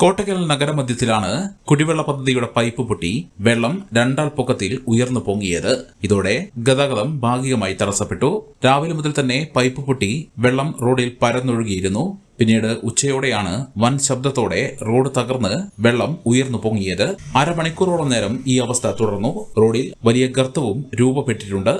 Kottakkal നഗരമധ്യത്തിലാണ് കുടിവെള്ള പദ്ധതിയുടെ pipe പൊട്ടി വെള്ളം രണ്ടാൾ പൊക്കത്തിൽ ഉയർന്നു പൊങ്ങിയത്. ഇതോടെ ഗതാഗതം ഭാഗികമായി തടസ്സപ്പെട്ടു. രാവിലെ മുതൽ തന്നെ പൈപ്പ് പൊട്ടി വെള്ളം റോഡിൽ പരന്നൊഴുകിയിരുന്നു. പിന്നീട് ഉച്ചയോടെയാണ് വൻ ശബ്ദത്തോടെ റോഡ് തകർന്ന് വെള്ളം ഉയർന്നു പൊങ്ങിയത്. അരമണിക്കൂറോളം നേരം ഈ അവസ്ഥ തുടർന്നു. റോഡിൽ വലിയ ഗർത്തവും രൂപപ്പെട്ടിട്ടുണ്ട്.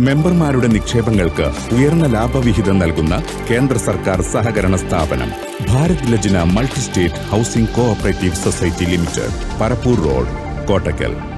മെമ്പർമാരുടെ നിക്ഷേപങ്ങൾക്ക് ഉയർന്ന ലാഭവിഹിതം നൽകുന്ന കേന്ദ്ര സർക്കാർ സഹകരണ സ്ഥാപനം Bharat Lajna multi state housing cooperative society limited Parappur road Kottakkal.